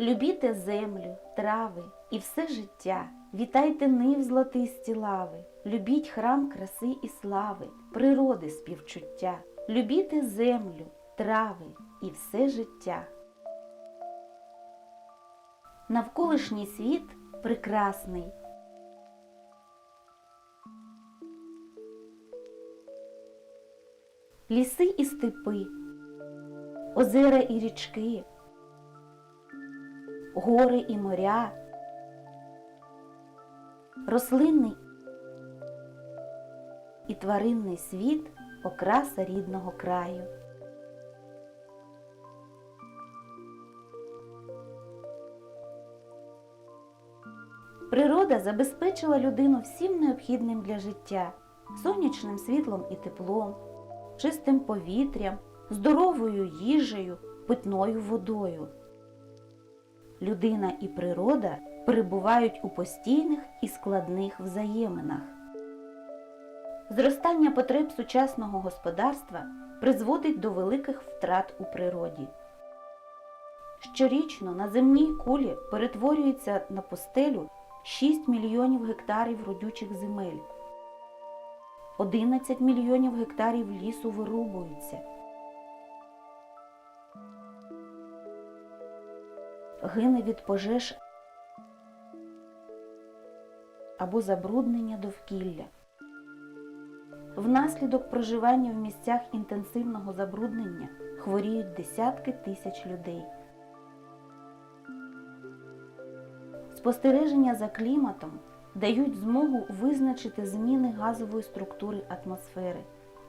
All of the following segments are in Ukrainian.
Любіте землю, трави і все життя. Вітайте нив золотисті лави, любіть храм краси і слави, природи співчуття. Любіте землю, трави і все життя. Навколишній світ прекрасний. Ліси і степи, озера і річки, гори і моря, рослинний і тваринний світ окраса рідного краю. Природа забезпечила людину всім необхідним для життя сонячним світлом і теплом, чистим повітрям, здоровою їжею, питною водою. Людина і природа перебувають у постійних і складних взаєминах. Зростання потреб сучасного господарства призводить до великих втрат у природі. Щорічно на земній кулі перетворюється на пустелю 6 мільйонів гектарів родючих земель. 11 мільйонів гектарів лісу вирубуються. Гине від пожеж або забруднення довкілля. Внаслідок проживання в місцях інтенсивного забруднення хворіють десятки тисяч людей. Спостереження за кліматом дають змогу визначити зміни газової структури атмосфери,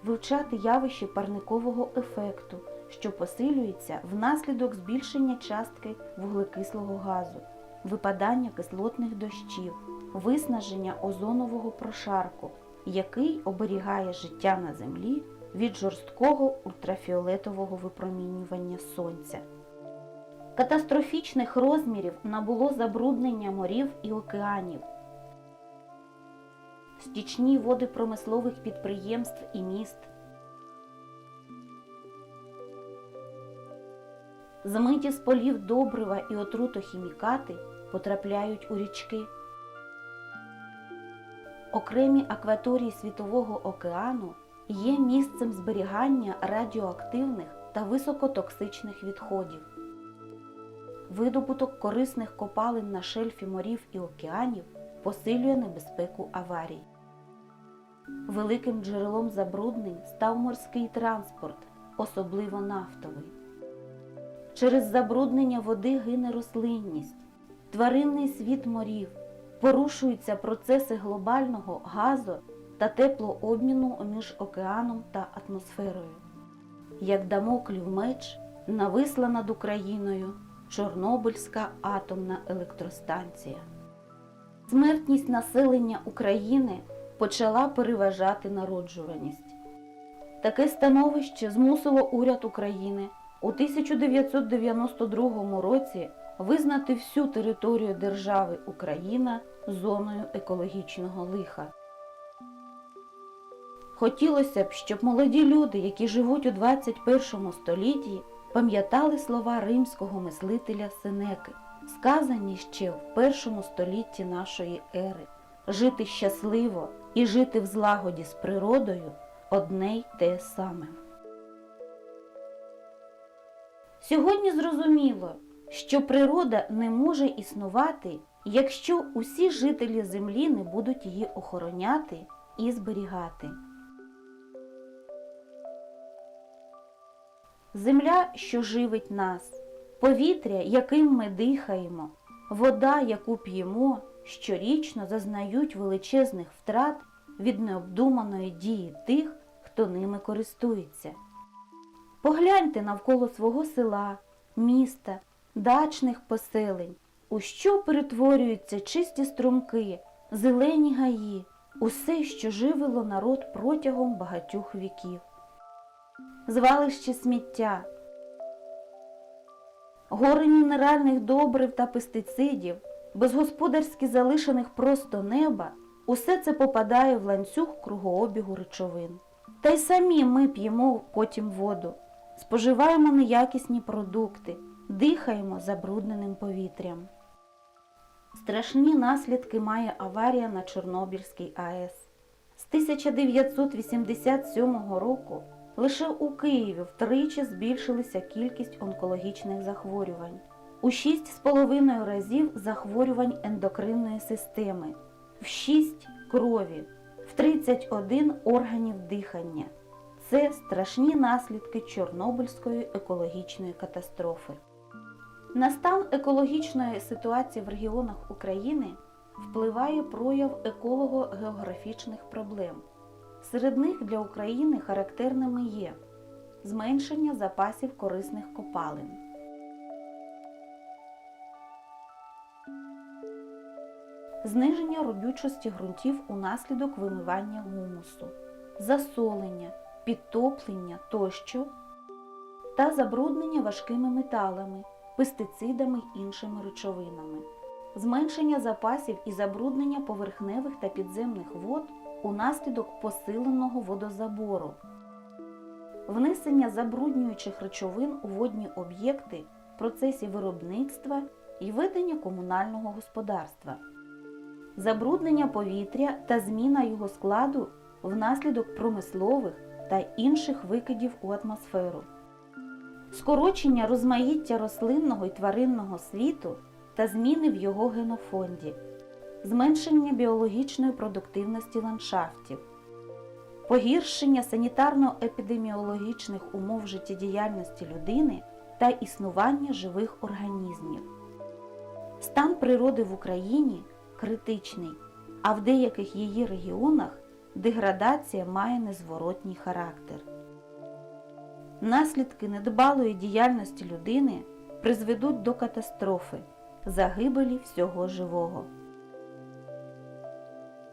вивчати явище парникового ефекту, що посилюється внаслідок збільшення частки вуглекислого газу, випадання кислотних дощів, виснаження озонового прошарку, який оберігає життя на землі від жорсткого ультрафіолетового випромінювання сонця. Катастрофічних розмірів набуло забруднення морів і океанів. Стічні води промислових підприємств і міст. Змиті з полів добрива і отрутохімікати потрапляють у річки. Окремі акваторії Світового океану є місцем зберігання радіоактивних та високотоксичних відходів. Видобуток корисних копалин на шельфі морів і океанів посилює небезпеку аварій. Великим джерелом забруднень став морський транспорт, особливо нафтовий. Через забруднення води гине рослинність, тваринний світ морів, порушуються процеси глобального газу та теплообміну між океаном та атмосферою. Як дамоклів меч нависла над Україною Чорнобильська атомна електростанція. Смертність населення України почала переважати народжуваність. Таке становище змусило уряд України у 1992 році визнати всю територію держави Україна зоною екологічного лиха. Хотілося б, щоб молоді люди, які живуть у 21 столітті, пам'ятали слова римського мислителя Сенеки, сказані ще в першому столітті нашої ери. Жити щасливо і жити в злагоді з природою одне й те саме. Сьогодні зрозуміло, що природа не може існувати, якщо усі жителі землі не будуть її охороняти і зберігати. Земля, що живить нас, повітря, яким ми дихаємо, вода, яку п'ємо, щорічно зазнають величезних втрат від необдуманої дії тих, хто ними користується. Погляньте навколо свого села, міста, дачних поселень, у що перетворюються чисті струмки, зелені гаї, усе, що живило народ протягом багатьох віків. Звалище сміття, гори мінеральних добрив та пестицидів, безгосподарськи залишених просто неба, усе це попадає в ланцюг кругообігу речовин. Та й самі ми п'ємо потім воду, споживаємо неякісні продукти, дихаємо забрудненим повітрям. Страшні наслідки має аварія на Чорнобильській АЕС. З 1987 року лише у Києві втричі збільшилася кількість онкологічних захворювань, у 6,5 разів захворювань ендокринної системи, в 6 крові, в 31 органів дихання. Це страшні наслідки Чорнобильської екологічної катастрофи. На стан екологічної ситуації в регіонах України впливає прояв еколого-географічних проблем. Серед них для України характерними є зменшення запасів корисних копалин, зниження родючості ґрунтів унаслідок вимивання гумусу, засолення, підтоплення тощо та забруднення важкими металами, пестицидами й іншими речовинами, зменшення запасів і забруднення поверхневих та підземних вод унаслідок посиленого водозабору, внесення забруднюючих речовин у водні об'єкти в процесі виробництва і ведення комунального господарства, забруднення повітря та зміна його складу внаслідок промислових та інших викидів у атмосферу, скорочення розмаїття рослинного і тваринного світу та зміни в його генофонді. Зменшення біологічної продуктивності ландшафтів, погіршення санітарно-епідеміологічних умов життєдіяльності людини та існування живих організмів. Стан природи в Україні критичний, а в деяких її регіонах деградація має незворотній характер. Наслідки недбалої діяльності людини призведуть до катастрофи, загибелі всього живого.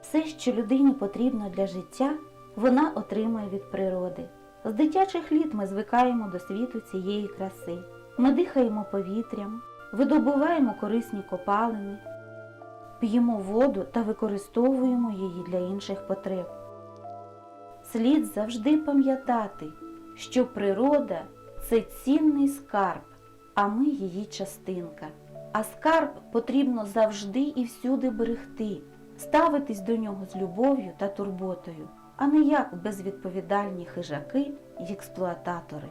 Все, що людині потрібно для життя, вона отримує від природи. З дитячих літ ми звикаємо до світу цієї краси. Ми дихаємо повітрям, видобуваємо корисні копалини, п'ємо воду та використовуємо її для інших потреб. Слід завжди пам'ятати, що природа це цінний скарб, а ми її частинка. А скарб потрібно завжди і всюди берегти ставитись до нього з любов'ю та турботою, а не як безвідповідальні хижаки й експлуататори.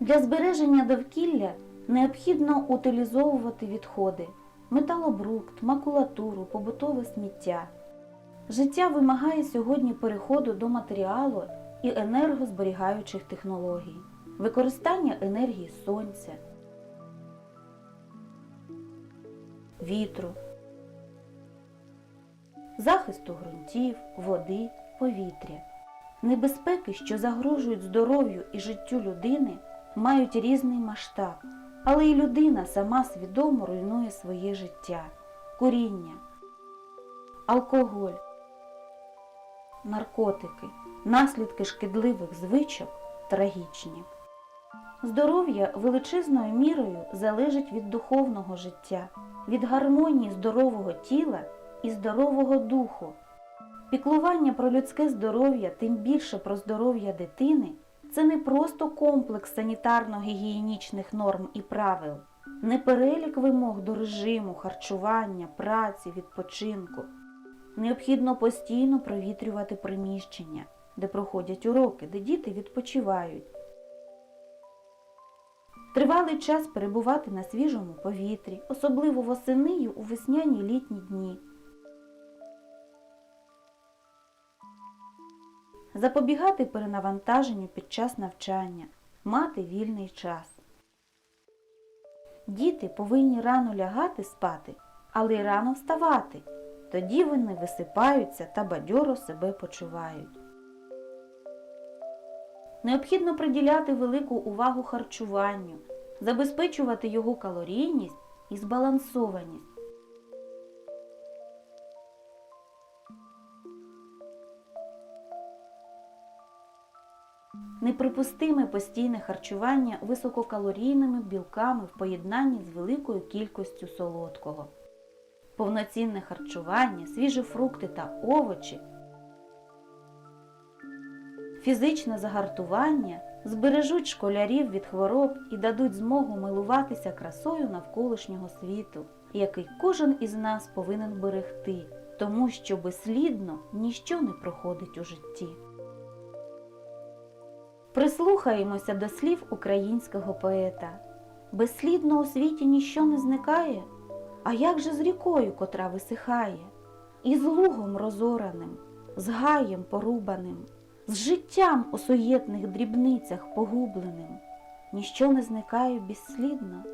Для збереження довкілля необхідно утилізовувати відходи, металобрухт, макулатуру, побутове сміття. Життя вимагає сьогодні переходу до матеріалу і енергозберігаючих технологій, використання енергії сонця, вітру захисту ґрунтів, води, повітря. Небезпеки, що загрожують здоров'ю і життю людини, мають різний масштаб, але й людина сама свідомо руйнує своє життя, куріння, алкоголь, наркотики, наслідки шкідливих звичок трагічні. Здоров'я величезною мірою залежить від духовного життя, від гармонії здорового тіла і здорового духу. Піклування про людське здоров'я, тим більше про здоров'я дитини, це не просто комплекс санітарно-гігієнічних норм і правил, не перелік вимог до режиму, харчування, праці, відпочинку. Необхідно постійно провітрювати приміщення, де проходять уроки, де діти відпочивають. Тривалий час перебувати на свіжому повітрі, особливо восени й у весняні літні дні. Запобігати перенавантаженню під час навчання, мати вільний час. Діти повинні рано лягати спати, але й рано вставати. Тоді вони висипаються та бадьоро себе почувають. Необхідно приділяти велику увагу харчуванню, забезпечувати його калорійність і збалансованість. Неприпустиме постійне харчування висококалорійними білками в поєднанні з великою кількістю солодкого. Повноцінне харчування, свіжі фрукти та овочі фізичне загартування збережуть школярів від хвороб і дадуть змогу милуватися красою навколишнього світу, який кожен із нас повинен берегти, тому що безслідно ніщо не проходить у житті. Прислухаємося до слів українського поета. Безслідно у світі ніщо не зникає, а як же з рікою, котра висихає, і з лугом розораним, з гаєм порубаним, з життям у суєтних дрібницях погубленим, ніщо не зникає безслідно,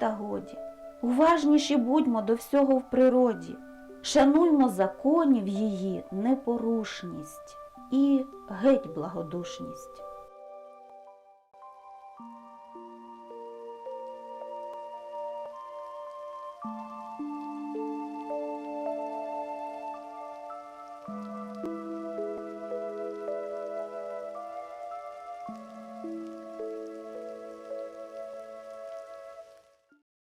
та годі. Уважніші будьмо до всього в природі, шануймо законів її непорушність і геть благодушність.